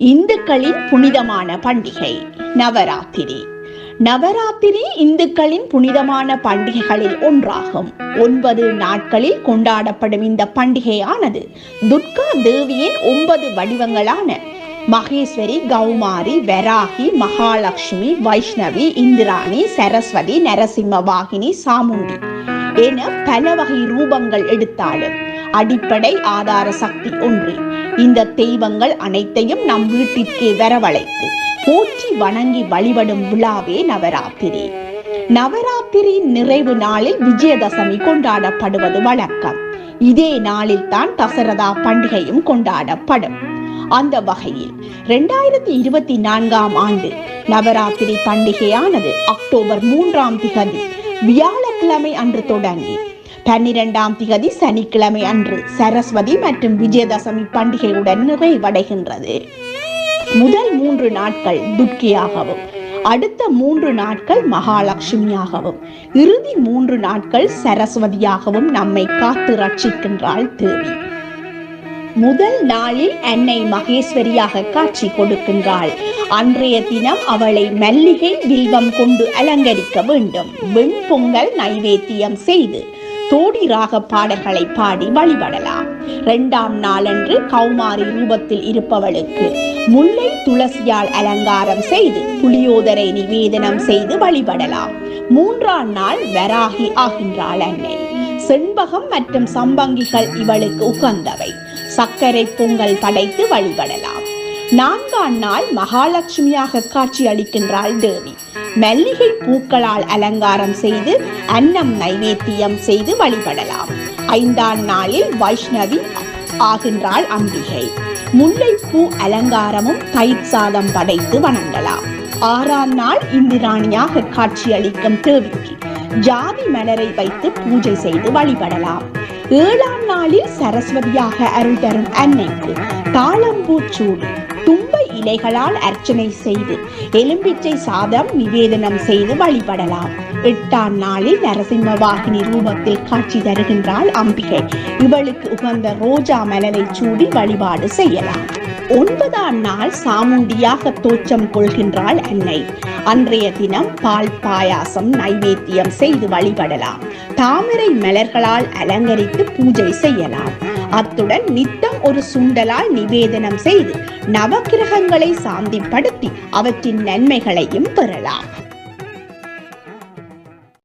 இந்துக்களின் புனிதமான பண்டிகை நவராத்திரி. நவராத்திரி இந்துக்களின் புனிதமான பண்டிகைகளில் ஒன்றாகும். ஒன்பது நாட்களில் கொண்டாடப்படும் இந்த பண்டிகையானது துர்கா தேவியின் ஒன்பது வடிவங்களான மகேஸ்வரி கௌமாரி வராகி மகாலட்சுமி வைஷ்ணவி இந்திராணி சரஸ்வதி நரசிம்ம வாகினி சாமுண்டி என பல வகை ரூபங்கள் எடுத்தாலும் அடிப்படை ஆதார சக்தி ஒன்று. இந்த தெய்வங்கள் அனைத்தையும் நம் வீட்டிற்கே வரவழைத்து போற்றி வணங்கி வழிபடும் விழாவே நவராத்திரி. நவராத்திரி நிறைவு நாளில் விஜயதசமி கொண்டாடப்படுவது வழக்கம். இதே நாளில் தான் தசரதா பண்டிகையும் கொண்டாடப்படும். அந்த வகையில் இரண்டாயிரத்தி இருபத்தி நான்காம் ஆண்டு நவராத்திரி பண்டிகையானது அக்டோபர் மூன்றாம் திகதி வியாழக்கிழமை அன்று தொடங்கி பன்னிரெண்டாம் திகதி சனிக்கிழமை அன்று சரஸ்வதி மற்றும் விஜயதசமி பண்டிகையுடன் நிறைவடைகின்றது. முதல் மூன்று நாட்கள் துர்க்கியாகவும் அடுத்த மூன்று நாட்கள் மகாலட்சுமியாகவும் இறுதி மூன்று நாட்கள் சரஸ்வதியாகவும் நம்மை காத்து ரட்சிக்கின்றாள் தேவி. முதல் நாளில் அன்னை மகேஸ்வரியாக காட்சி கொடுக்கின்றாள். அன்றைய தினம் அவளை மல்லிகை வில்வம் கொண்டு அலங்கரிக்க வேண்டும். வெண்பொங்கல் நைவேத்தியம் செய்து தோடி ராக பாடல்களை பாடி வழிபடலாம். இரண்டாம் நாளன்று கௌமாரி ரூபத்தில் இருப்பவளுக்கு முல்லை துளசியால் அலங்காரம் செய்து புளியோதரை நிவேதனம் செய்து வழிபடலாம். மூன்றாம் நாள் வராகி ஆகின்றாள் அன்னை. செண்பகம் மற்றும் சம்பங்கிகள் இவளுக்கு உகந்தவை. சர்க்கரை பொங்கல் படைத்து வழிபடலாம். நான்காம் நாள் மகாலட்சுமியாக காட்சி அளிக்கின்றாள் தேவி. மல்லிகை பூக்களால் அலங்காரம் செய்து அன்னம் நைவேத்தியம் செய்து வழிபடலாம். ஐந்தாம் நாளில் வைஷ்ணவி ஆகின்றாள் அம்பிகை. முல்லைப்பூ அலங்காரமும் தயிர் சாதம் படைத்து வணங்கலாம். ஆறாம் நாள் இந்திராணியாக காட்சியளிக்கும் தேவிக்கு ஜாதி மலரை வைத்து பூஜை செய்து வழிபடலாம். ஏழாம் நாளில் சரஸ்வதியாக அருள் தரும் அன்னைக்கு தாளம்பூ சூடி இலைகளால் அர்ச்சனை செய்து எலும்பிச்சை சாதம் நிவேதனம் செய்து வழிபடலாம். எட்டாம் நாளில் நரசிம்ம வாகினி ரூபத்தில் காட்சி தருகின்றாள் அம்பிகை. இவளுக்கு உகந்த ரோஜா மலரை சூடி வழிபாடு செய்யலாம். ஒன்பதாம் நாள் சாமுண்டியாக தோற்றம் கொள்கின்றாள் அன்னை. அன்றைய தினம் பால் பாயாசம் நைவேத்தியம் செய்து வழிபடலாம். தாமரை மலர்களால் அலங்கரித்து பூஜை செய்யலாம். அத்துடன் நித்தம் ஒரு சுண்டலால் நிவேதனம் செய்து நவக்கிரகங்களை சாந்திப்படுத்தி அவற்றின் நன்மைகளையும் பெறலாம்.